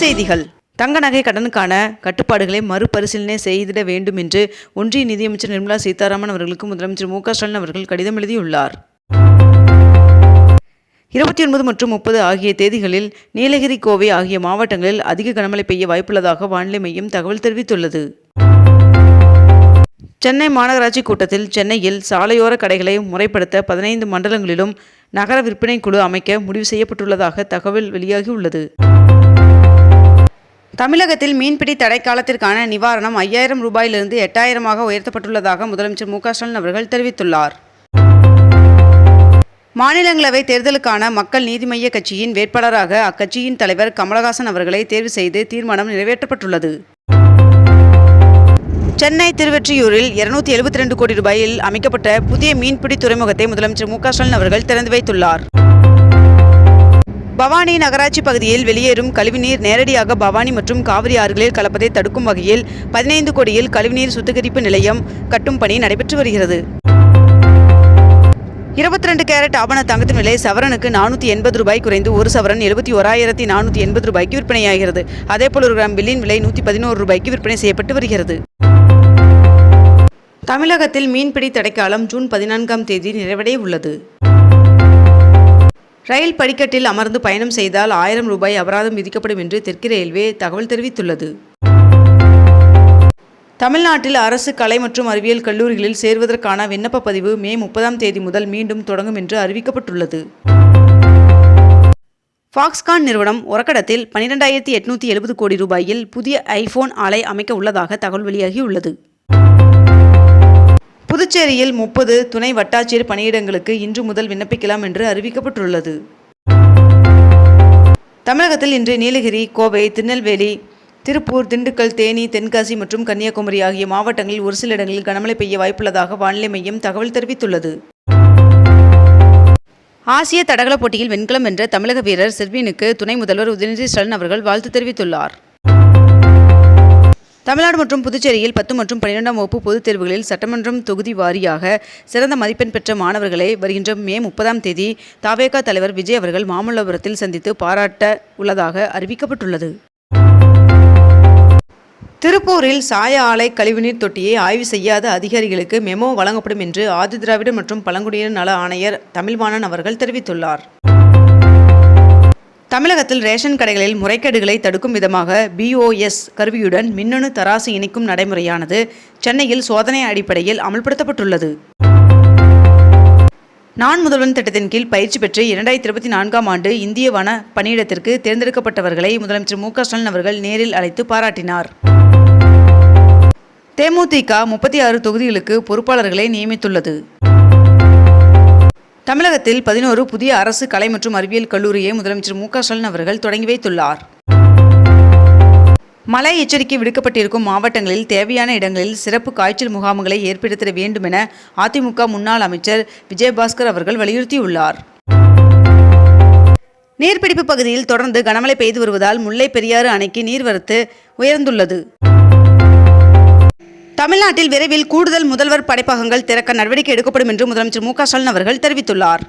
செய்திகள். தங்க நகை கடனுக்கான கட்டுப்பாடுகளை மறுபரிசீலனை செய்திட வேண்டும் என்று ஒன்றிய நிதியமைச்சர் நிர்மலா சீதாராமன் அவர்களுக்கு முதலமைச்சர் மு க ஸ்டாலின் அவர்கள் கடிதம் எழுதியுள்ளார். இருபத்தி ஒன்பது மற்றும் முப்பது ஆகிய தேதிகளில் நீலகிரி கோவை ஆகிய மாவட்டங்களில் அதிக கனமழை பெய்ய வாய்ப்புள்ளதாக வானிலை மையம் தகவல் தெரிவித்துள்ளது. சென்னை மாநகராட்சி கூட்டத்தில் சென்னையில் சாலையோர கடைகளை முறைப்படுத்த பதினைந்து மண்டலங்களிலும் நகர விற்பனை குழு அமைக்க முடிவு செய்யப்பட்டுள்ளதாக தகவல் வெளியாகியுள்ளது. தமிழகத்தில் மீன்பிடி தடை காலத்திற்கான நிவாரணம் ஐயாயிரம் ரூபாயிலிருந்து எட்டாயிரமாக உயர்த்தப்பட்டுள்ளதாக முதலமைச்சர் மு ஸ்டாலின் அவர்கள் தெரிவித்துள்ளார். மாநிலங்களவை தேர்தலுக்கான மக்கள் நீதி மய்ய கட்சியின் வேட்பாளராக அக்கட்சியின் தலைவர் கமலஹாசன் அவர்களை தேர்வு செய்து தீர்மானம் நிறைவேற்றப்பட்டுள்ளது. சென்னை திருவெற்றியூரில் இருநூத்தி எழுபத்தி ரெண்டு கோடி ரூபாயில் அமைக்கப்பட்ட புதிய மீன்பிடி துறைமுகத்தை முதலமைச்சர் மு ஸ்டாலின் அவர்கள் திறந்து வைத்துள்ளார். பவானி நகராட்சி பகுதியில் வெளியேறும் கழிவுநீர் நேரடியாக பவானி மற்றும் காவிரி ஆறுகளில் கலப்பதை தடுக்கும் வகையில் பதினைந்து கோடியில் கழிவுநீர் சுத்திகரிப்பு நிலையம் கட்டும் பணி நடைபெற்று வருகிறது. இருபத்தி ரெண்டு கேரட் ஆபண தங்கத்தின் விலை சவரனுக்கு நானூற்றி எண்பது ரூபாய் குறைந்து ஒரு சவரன் எழுபத்தி ஓராயிரத்தி நானூற்றி எண்பது ரூபாய்க்கு விற்பனையாகிறது. அதேபோல் ஒரு கிராம் வெள்ளியின் விலை நூற்றி பதினோரு ரூபாய்க்கு விற்பனை செய்யப்பட்டு வருகிறது. தமிழகத்தில் மீன்பிடி தடைக்காலம் ஜூன் பதினான்காம் தேதி நிறைவடைய உள்ளது. ரயில் படிக்கட்டில் அமர்ந்து பயணம் செய்தால் ஆயிரம் ரூபாய் அபராதம் விதிக்கப்படும் என்று தெற்கு ரயில்வே தகவல் தெரிவித்துள்ளது. தமிழ்நாட்டில் அரசு கலை மற்றும் அறிவியல் கல்லூரிகளில் சேர்வதற்கான விண்ணப்ப பதிவு மே முப்பதாம் தேதி முதல் மீண்டும் தொடங்கும் என்று அறிவிக்கப்பட்டுள்ளது. ஃபாக்ஸ்கான் நிறுவனம் ஒரக்கடத்தில் பனிரெண்டாயிரத்தி எட்நூற்றி எழுபது கோடி ரூபாயில் புதிய ஐபோன் ஆலை அமைக்க உள்ளதாக தகவல் வெளியாகியுள்ளது. புதுச்சேரியில் முப்பது துணை வட்டாட்சியர் பணியிடங்களுக்கு இன்று முதல் விண்ணப்பிக்கலாம் என்று அறிவிக்கப்பட்டுள்ளது. தமிழகத்தில் இன்று நீலகிரி கோவை திருநெல்வேலி திருப்பூர் திண்டுக்கல் தேனி தென்காசி மற்றும் கன்னியாகுமரி ஆகிய மாவட்டங்களில் ஒரு சில இடங்களில் கனமழை பெய்ய வாய்ப்புள்ளதாக வானிலை மையம் தகவல் தெரிவித்துள்ளது. ஆசிய தடகள போட்டியில் வெண்கலம் வென்ற தமிழக வீரர் செர்வினுக்கு துணை முதல்வர் உதயநிதி ஸ்டாலின் அவர்கள் வாழ்த்து தெரிவித்துள்ளார். தமிழ்நாடு மற்றும் புதுச்சேரியில் பத்து மற்றும் பன்னிரெண்டாம் வகுப்பு பொதுத் தேர்வுகளில் சட்டமன்றம் தொகுதி வாரியாக சிறந்த மதிப்பெண் பெற்ற மாணவர்களை வருகின்ற மே முப்பதாம் தேதி தாவேகா தலைவர் விஜய் அவர்கள் மாமல்லபுரத்தில் சந்தித்து பாராட்ட உள்ளதாக அறிவிக்கப்பட்டுள்ளது. திருப்பூரில் சாய ஆலை கழிவுநீர் தொட்டியை ஆய்வு செய்யாத அதிகாரிகளுக்கு மெமோ வழங்கப்படும் என்று ஆதிதிராவிடர் மற்றும் பழங்குடியினர் நல ஆணையர் தமிழ்வாணன் அவர்கள் தெரிவித்துள்ளார். தமிழகத்தில் ரேஷன் கடைகளில் முறைகேடுகளை தடுக்கும் விதமாக பிஓஎஸ் கருவியுடன் மின்னணு தராசு இணைக்கும் நடைமுறையானது சென்னையில் சோதனை அடிப்படையில் அமல்படுத்தப்பட்டுள்ளது. நான் முதல்வன் திட்டத்தின் கீழ் பயிற்சி பெற்று இரண்டாயிரத்தி இருபத்தி நான்காம் ஆண்டு இந்திய வன பணியிடத்திற்கு தேர்ந்தெடுக்கப்பட்டவர்களை முதலமைச்சர் மு ஸ்டாலின் அவர்கள் நேரில் அழைத்து பாராட்டினார். தேமுதிக முப்பத்தி ஆறு தொகுதிகளுக்கு பொறுப்பாளர்களை நியமித்துள்ளது. தமிழகத்தில் பதினோரு புதிய அரசு கலை மற்றும் அறிவியல் கல்லூரியை முதலமைச்சர் மு க ஸ்டாலின் அவர்கள் தொடங்கி வைத்துள்ளார். மழை எச்சரிக்கை விடுக்கப்பட்டிருக்கும் மாவட்டங்களில் தேவையான இடங்களில் சிறப்பு காய்ச்சல் முகாம்களை ஏற்படுத்த வேண்டும் என அதிமுக முன்னாள் அமைச்சர் விஜயபாஸ்கர் அவர்கள் வலியுறுத்தியுள்ளார். நீர்பிடிப்பு பகுதியில் தொடர்ந்து கனமழை பெய்து வருவதால் முல்லை பெரியாறு அணைக்கு நீர்வரத்து உயர்ந்துள்ளது. தமிழ்நாட்டில் விரைவில் கூடுதல் முதல்வர் படைப்பகங்கள் திறக்க நடவடிக்கை எடுக்கப்படும் என்று முதலமைச்சர் மு க ஸ்டாலின் அவர்கள் தெரிவித்துள்ளார்.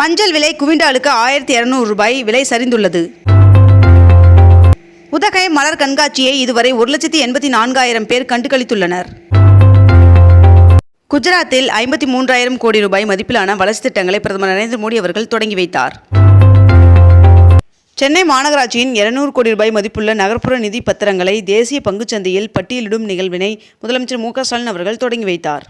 மஞ்சள் விலை குவிண்டாலுக்கு ஆயிரத்தி இருநூறு ரூபாய் விலை சரிந்துள்ளது. உதகை மலர் கண்காட்சியை இதுவரை ஒரு லட்சத்தி எண்பத்தி நான்காயிரம் பேர் கண்டுகளித்துள்ளனர். குஜராத்தில் ஐம்பத்தி மூன்றாயிரம் கோடி ரூபாய் மதிப்பிலான வளர்ச்சி திட்டங்களை பிரதமர் நரேந்திர மோடி அவர்கள் தொடங்கி வைத்தார். சென்னை மாநகராட்சியின் இருநூறு கோடி ரூபாய் மதிப்புள்ள நகர்ப்புற நிதி பத்திரங்களை தேசிய பங்குச்சந்தையில் பட்டியலிடும் நிகழ்வினை முதலமைச்சர் மு ஸ்டாலின் அவர்கள் தொடங்கி வைத்தார்.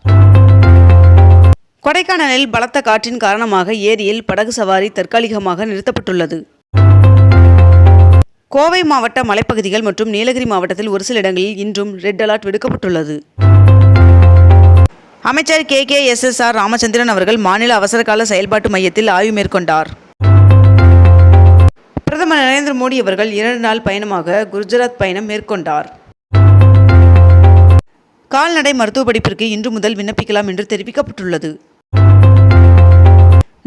கொடைக்கானலில் பலத்த காற்றின் காரணமாக ஏரியில் படகு சவாரி தற்காலிகமாக நிறுத்தப்பட்டுள்ளது. கோவை மாவட்ட மலைப்பகுதிகள் மற்றும் நீலகிரி மாவட்டத்தில் ஒரு சில இடங்களில் இன்றும் ரெட் அலர்ட் விடுக்கப்பட்டுள்ளது. அமைச்சர் K K S S R Ramachandran அவர்கள் மாநில அவசரகால செயல்பாட்டு மையத்தில் ஆய்வு மேற்கொண்டார். பிரதமர் நரேந்திர மோடி அவர்கள் இரண்டு நாள் பயணமாக குஜராத் பயணம் மேற்கொண்டார். கால்நடை மருத்துவ படிப்பிற்கு இன்று முதல் விண்ணப்பிக்கலாம் என்று தெரிவிக்கப்பட்டுள்ளது.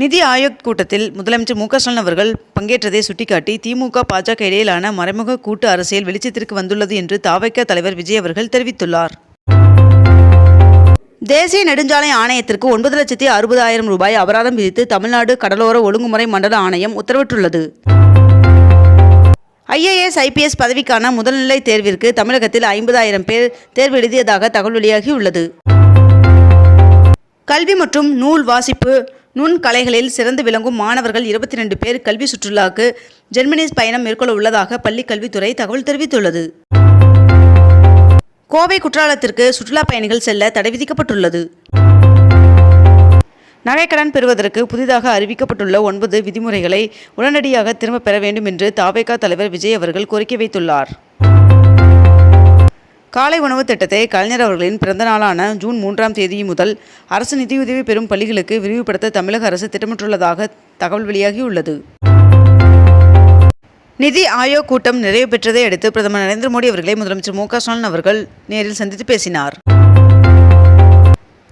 நிதி ஆயோக் கூட்டத்தில் முதலமைச்சர் மு ஸ்டாலின் அவர்கள் பங்கேற்றதை சுட்டிக்காட்டி திமுக பாஜக இடையிலான மறைமுக கூட்டு அரசியல் வெளிச்சத்திற்கு வந்துள்ளது என்று தாவைக்க தலைவர் விஜய் அவர்கள் தெரிவித்துள்ளார். தேசிய நெடுஞ்சாலை ஆணையத்திற்கு ஒன்பது லட்சத்தி அறுபதாயிரம் ரூபாய் அபராதம் விதித்து தமிழ்நாடு கடலோர ஒழுங்குமுறை மண்டல ஆணையம் உத்தரவிட்டுள்ளது. ஐஏஎஸ் ஐபிஎஸ் பதவிக்கான முதல்நிலை தேர்விற்கு தமிழகத்தில் ஐம்பதாயிரம் பேர் தேர்வு எழுதியதாக தகவல் வெளியாகியுள்ளது கல்வி மற்றும் நூல் வாசிப்பு நுண்கலைகளில் சிறந்து விளங்கும் மாணவர்கள் இருபத்தி ரெண்டு பேர் கல்வி சுற்றுலாவுக்கு ஜெர்மனிஸ் பயணம் மேற்கொள்ள உள்ளதாக பள்ளிக் கல்வித்துறை தகவல் தெரிவித்துள்ளது. கோவை குற்றாலத்திற்கு சுற்றுலா பயணிகள் செல்ல தடை விதிக்கப்பட்டுள்ளது. நகைக்கடன் பெறுவதற்கு புதிதாக அறிவிக்கப்பட்டுள்ள ஒன்பது விதிமுறைகளை உடனடியாக திரும்பப் பெற வேண்டும் என்று தாவேகா தலைவர் விஜய் அவர்கள் கோரிக்கை வைத்துள்ளார். காலை உணவு திட்டத்தை கலைஞர் அவர்களின் பிறந்த நாளான ஜூன் மூன்றாம் தேதி முதல் அரசு நிதியுதவி பெறும் பள்ளிகளுக்கு விரிவுபடுத்த தமிழக அரசு திட்டமிட்டுள்ளதாக தகவல் வெளியாகியுள்ளது. நிதி ஆயோக் கூட்டம் நிறைவு பெற்றதை அடுத்து பிரதமர் நரேந்திர மோடி அவர்களை முதலமைச்சர் மு க ஸ்டாலின் அவர்கள் நேரில் சந்தித்து பேசினார்.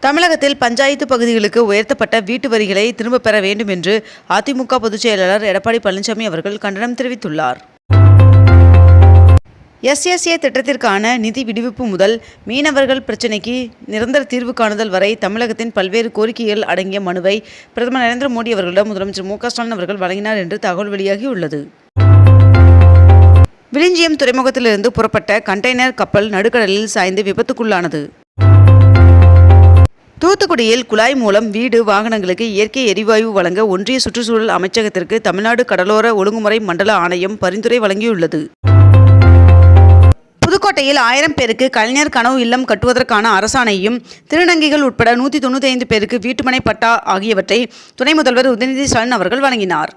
தமிழகத்தில் பஞ்சாயத்து பகுதிகளுக்கு உயர்த்தப்பட்ட வீட்டு வரிகளை திரும்பப் பெற வேண்டும் என்று அதிமுக பொதுச் செயலாளர் எடப்பாடி பழனிசாமி அவர்கள் கண்டனம் தெரிவித்துள்ளார். எஸ்எஸ்ஏ திட்டத்திற்கான நிதி விடுவிப்பு முதல் மீனவர்கள் பிரச்சினைக்கு நிரந்தர தீர்வு காணுதல் வரை தமிழகத்தின் பல்வேறு கோரிக்கைகள் அடங்கிய மனுவை பிரதமர் நரேந்திர மோடி அவர்களிடம் முதலமைச்சர் மு ஸ்டாலின் அவர்கள் வழங்கினார் என்று தகவல் வெளியாகியுள்ளது. விழிஞ்சியம் துறைமுகத்திலிருந்து புறப்பட்ட கண்டெய்னர் கப்பல் நடுக்கடலில் சாய்ந்து விபத்துக்குள்ளானது. தூத்துக்குடியில் குழாய் மூலம் வீடு வாகனங்களுக்கு இயற்கை எரிவாயு வழங்க ஒன்றிய சுற்றுச்சூழல் அமைச்சகத்திற்கு தமிழ்நாடு கடலோர ஒழுங்குமுறை மண்டல ஆணையம் பரிந்துரை வழங்கியுள்ளது. புதுக்கோட்டையில் ஆயிரம் பேருக்கு கலைஞர் கனவு இல்லம் கட்டுவதற்கான அரசாணையும் திருநங்கைகள் உட்பட நூற்றி தொண்ணூற்றி ஐந்து பேருக்கு வீட்டுமனை பட்டா ஆகியவற்றை துணை முதல்வர் உதயநிதி ஸ்டாலின் அவர்கள் வழங்கினார்.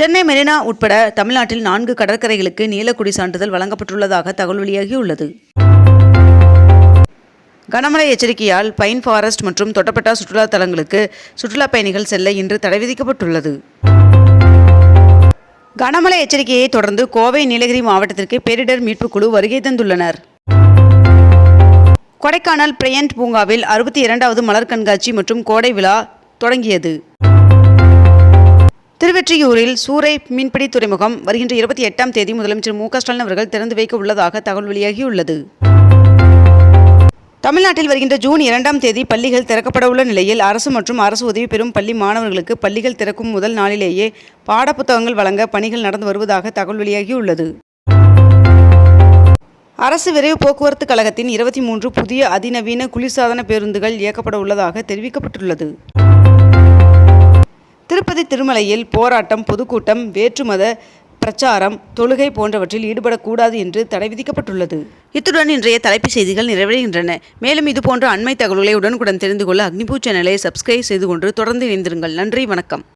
சென்னை மெரினா உட்பட தமிழ்நாட்டில் நான்கு கடற்கரைகளுக்கு நீலக்குடி சான்றிதழ் வழங்கப்பட்டுள்ளதாக தகவல் வெளியாகியுள்ளது. கனமழை எச்சரிக்கையால் பைன் ஃபாரஸ்ட் மற்றும் தொட்டப்பட்டா சுற்றுலா தலங்களுக்கு சுற்றுலா பயணிகள் செல்ல இன்று தடை விதிக்கப்பட்டுள்ளது. கனமழை எச்சரிக்கையை தொடர்ந்து கோவை நீலகிரி மாவட்டத்திற்கு பேரிடர் மீட்புக் குழு வருகை தந்துள்ளனர். கொடைக்கானல் பிரையண்ட் பூங்காவில் அறுபத்தி இரண்டாவது மலர் கண்காட்சி மற்றும் கோடை விழா தொடங்கியது. திருவெற்றியூரில் சூறை மீன்பிடி துறைமுகம் வருகின்ற இருபத்தி எட்டாம் தேதி முதலமைச்சர் மு க ஸ்டாலின் அவர்கள் திறந்து வைக்க உள்ளதாக தகவல் வெளியாகியுள்ளது. தமிழ்நாட்டில் வருகின்ற ஜூன் இரண்டாம் தேதி பள்ளிகள் திறக்கப்பட உள்ள நிலையில் அரசு மற்றும் அரசு உதவி பெறும் பள்ளி மாணவர்களுக்கு பள்ளிகள் திறக்கும் முதல் நாளிலேயே பாடப்புத்தகங்கள் வழங்க பணிகள் நடந்து வருவதாக தகவல் வெளியாகியுள்ளது. அரசு விரைவு போக்குவரத்து கழகத்தின் இருபத்தி மூன்று புதிய அதிநவீன குளிர்சாதன பேருந்துகள் இயக்கப்பட உள்ளதாக தெரிவிக்கப்பட்டுள்ளது. திருப்பதி திருமலையில் போராட்டம் பொதுக்கூட்டம் வேற்றுமத பிரச்சாரம் தொழுகை போன்றவற்றில் ஈடுபடக்கூடாது என்று தடை விதிக்கப்பட்டுள்ளது. இத்துடன் இன்றைய தலைப்புச் செய்திகள் நிறைவடைகின்றன. மேலும் இதுபோன்ற அண்மை தகவல்களை உடனுக்குடன் தெரிந்து கொள்ள அக்னிபூ சேனலை சப்ஸ்கிரைப் செய்து கொண்டு தொடர்ந்து இணைந்திருங்கள். நன்றி வணக்கம்.